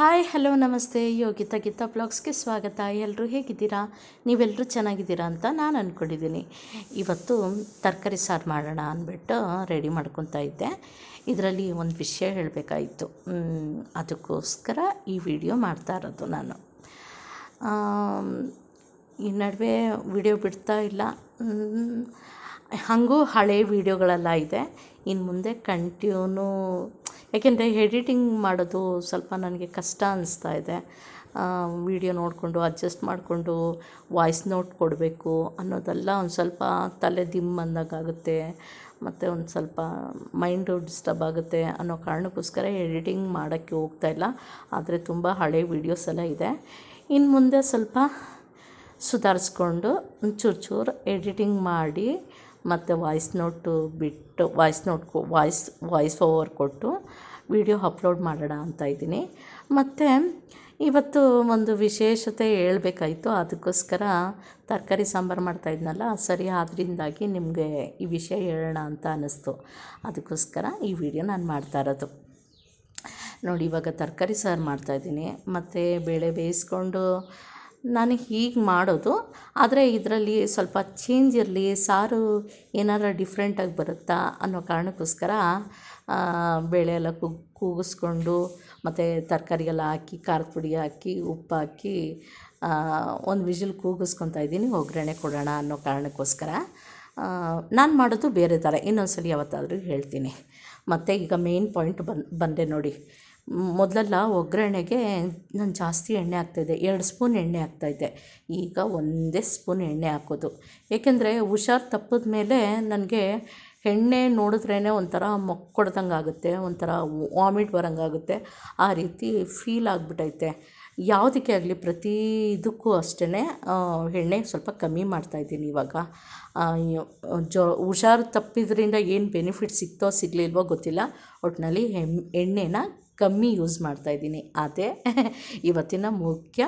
Hi, hello, ನಮಸ್ತೆ. ಯೋಗಿತಾ ಗೀತಾ ಬ್ಲಾಗ್ಸ್ಗೆ ಸ್ವಾಗತ. ಎಲ್ಲರೂ ಹೇಗಿದ್ದೀರಾ? ನೀವೆಲ್ಲರೂ ಚೆನ್ನಾಗಿದ್ದೀರಾ ಅಂತ ನಾನು ಅಂದ್ಕೊಂಡಿದ್ದೀನಿ ಇವತ್ತು ತರಕಾರಿ ಸಾರು ಮಾಡೋಣ ಅಂದ್ಬಿಟ್ಟು ರೆಡಿ ಮಾಡ್ಕೊತಾ ಇದ್ದೆ. ಇದರಲ್ಲಿ ಒಂದು ವಿಷಯ ಹೇಳಬೇಕಾಯಿತು. ಅದಕ್ಕೋಸ್ಕರ ಈ ವಿಡಿಯೋ ಮಾಡ್ತಾ ಇರೋದು ನಾನು. ಈ ನಡುವೆ ವಿಡಿಯೋ ಬಿಡ್ತಾ ಇಲ್ಲ. ಹಾಗೂ ಹಳೆ ವಿಡಿಯೋಗಳೆಲ್ಲ ಇದೆ. ಇನ್ನು ಮುಂದೆ ಕಂಟಿನ್ಯೂ ಯಾಕೆಂದರೆ ಎಡಿಟಿಂಗ್ ಮಾಡೋದು ಸ್ವಲ್ಪ ನನಗೆ ಕಷ್ಟ ಅನ್ನಿಸ್ತಾ ಇದೆ. ವಿಡಿಯೋ ನೋಡಿಕೊಂಡು ಅಡ್ಜಸ್ಟ್ ಮಾಡಿಕೊಂಡು ವಾಯ್ಸ್ ನೋಟ್ ಕೊಡಬೇಕು ಅನ್ನೋದೆಲ್ಲ ಒಂದು ಸ್ವಲ್ಪ ತಲೆ ದಿಮ್ ಅಂದಾಗುತ್ತೆ ಮತ್ತು ಒಂದು ಸ್ವಲ್ಪ ಮೈಂಡು ಡಿಸ್ಟರ್ಬ್ ಆಗುತ್ತೆ ಅನ್ನೋ ಕಾರಣಕ್ಕೋಸ್ಕರ ಎಡಿಟಿಂಗ್ ಮಾಡೋಕ್ಕೆ ಹೋಗ್ತಾ ಇಲ್ಲ. ಆದರೆ ತುಂಬ ಹಳೆ ವೀಡಿಯೋಸ್ ಎಲ್ಲ ಇದೆ. ಇನ್ನು ಮುಂದೆ ಸ್ವಲ್ಪ ಸುಧಾರಿಸ್ಕೊಂಡು ಒಂಚೂರು ಚೂರು ಎಡಿಟಿಂಗ್ ಮಾಡಿ ಮತ್ತು ವಾಯ್ಸ್ ನೋಟು ಬಿಟ್ಟು voice note voice voice over ಕೊಟ್ಟು ವಿಡಿಯೋ ಅಪ್ಲೋಡ್ ಮಾಡೋಣ ಅಂತ ಇದ್ದೀನಿ. ಮತ್ತು ಇವತ್ತು ಒಂದು ವಿಶೇಷತೆ ಹೇಳಬೇಕಾಯಿತು. ಅದಕ್ಕೋಸ್ಕರ ತರಕಾರಿ ಸಾಂಬಾರು ಮಾಡ್ತಾಯಿದ್ನಲ್ಲ ಸರಿ ಆದ್ರಿಂದಾಗಿ ನಿಮಗೆ ಈ ವಿಷಯ ಹೇಳೋಣ ಅಂತ ಅನ್ನಿಸ್ತು. ಅದಕ್ಕೋಸ್ಕರ ಈ ವಿಡಿಯೋ ನಾನು ಮಾಡ್ತಾ ಇರೋದು. ನೋಡಿ, ಇವಾಗ ತರಕಾರಿ ಸಾರು ಮಾಡ್ತಾಯಿದ್ದೀನಿ ಮತ್ತು ಬೇಳೆ ಬೇಯಿಸ್ಕೊಂಡು ನಾನು ಹೀಗೆ ಮಾಡೋದು, ಆದರೆ ಇದರಲ್ಲಿ ಸ್ವಲ್ಪ ಚೇಂಜ್ ಇರಲಿ, ಸಾರು ಏನಾದ್ರು ಡಿಫ್ರೆಂಟಾಗಿ ಬರುತ್ತಾ ಅನ್ನೋ ಕಾರಣಕ್ಕೋಸ್ಕರ ಬೇಳೆ ಎಲ್ಲ ಕುಗ್ ಕೂಗಿಸ್ಕೊಂಡು ಮತ್ತು ತರಕಾರಿ ಎಲ್ಲ ಹಾಕಿ, ಖಾರದ ಪುಡಿ ಹಾಕಿ, ಉಪ್ಪು ಹಾಕಿ ಒಂದು ವಿಷಲ್ ಕೂಗಿಸ್ಕೊತಾ ಇದ್ದೀನಿ, ಒಗ್ಗರಣೆ ಕೊಡೋಣ ಅನ್ನೋ ಕಾರಣಕ್ಕೋಸ್ಕರ. ನಾನು ಮಾಡೋದು ಬೇರೆ ಥರ ಇನ್ನೊಂದು ಸಲ ಯಾವತ್ತಾದರೂ ಹೇಳ್ತೀನಿ. ಮತ್ತು ಈಗ ಮೇನ್ ಪಾಯಿಂಟ್ ಬಂದೆ ನೋಡಿ. ಮೊದಲೆಲ್ಲ ಒಗ್ಗರಣೆಗೆ ನಾನು ಜಾಸ್ತಿ ಎಣ್ಣೆ ಹಾಕ್ತಾಯಿದ್ದೆ ಎರಡು ಸ್ಪೂನ್ ಎಣ್ಣೆ ಹಾಕ್ತಾಯಿದ್ದೆ ಈಗ ಒಂದೇ ಸ್ಪೂನ್ ಎಣ್ಣೆ ಹಾಕೋದು. ಏಕೆಂದರೆ ಹುಷಾರು ತಪ್ಪಿದ ಮೇಲೆ ನನಗೆ ಎಣ್ಣೆ ನೋಡಿದ್ರೇ ಒಂಥರ ಮೊಕ್ಕೊಡ್ದಂಗೆ ಆಗುತ್ತೆ, ಒಂಥರ ವಾಮಿಟ್ ಬರೋಂಗಾಗುತ್ತೆ ಆ ರೀತಿ ಫೀಲ್ ಆಗಿಬಿಟ್ಟೈತೆ ಯಾವುದಕ್ಕೆ ಆಗಲಿ ಪ್ರತಿ ಇದಕ್ಕೂ ಅಷ್ಟೇ ಎಣ್ಣೆ ಸ್ವಲ್ಪ ಕಮ್ಮಿ ಮಾಡ್ತಾಯಿದ್ದೀನಿ ಇವಾಗ. ಜೊ, ಹುಷಾರು ತಪ್ಪಿದ್ರಿಂದ ಏನು ಬೆನಿಫಿಟ್ ಸಿಗ್ತೋ ಸಿಗಲಿಲ್ವೋ ಗೊತ್ತಿಲ್ಲ. ಒಟ್ಟಿನಲ್ಲಿ ಎಣ್ಣೆನ ಕಮ್ಮಿ ಯೂಸ್ ಮಾಡ್ತಾಯಿದ್ದೀನಿ ಅದೇ ಇವತ್ತಿನ ಮುಖ್ಯ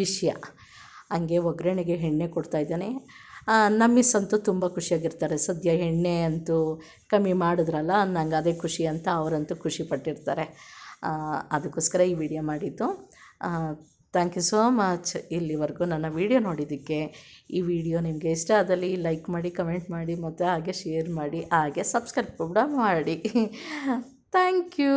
ವಿಷಯ. ಹಂಗೆ ಒಗ್ಗರಣೆಗೆ ಎಣ್ಣೆ ಕೊಡ್ತಾ ಇದ್ದಾನೆ. ನಮ್ಮ ಮಿಸ್ ಅಂತೂ ತುಂಬ ಖುಷಿಯಾಗಿರ್ತಾರೆ. ಸದ್ಯ ಎಣ್ಣೆ ಅಂತೂ ಕಮ್ಮಿ ಮಾಡಿದ್ರಲ್ಲ, ನಂಗೆ ಅದೇ ಖುಷಿ ಅಂತ ಅವರಂತೂ ಖುಷಿ ಪಟ್ಟಿರ್ತಾರೆ. ಅದಕ್ಕೋಸ್ಕರ ಈ ವಿಡಿಯೋ ಮಾಡಿದ್ದು. ಥ್ಯಾಂಕ್ ಯು ಸೋ ಮಚ್ ಇಲ್ಲಿವರೆಗೂ ನನ್ನ ವಿಡಿಯೋ ನೋಡಿದ್ದಕ್ಕೆ ಈ ವಿಡಿಯೋ ನಿಮಗೆ ಇಷ್ಟ ಆದಲ್ಲಿ ಲೈಕ್ ಮಾಡಿ, ಕಮೆಂಟ್ ಮಾಡಿ, ಮತ್ತು ಹಾಗೆ ಶೇರ್ ಮಾಡಿ, ಹಾಗೆ ಸಬ್ಸ್ಕ್ರೈಬ್ ಕೂಡ ಮಾಡಿ. Thank you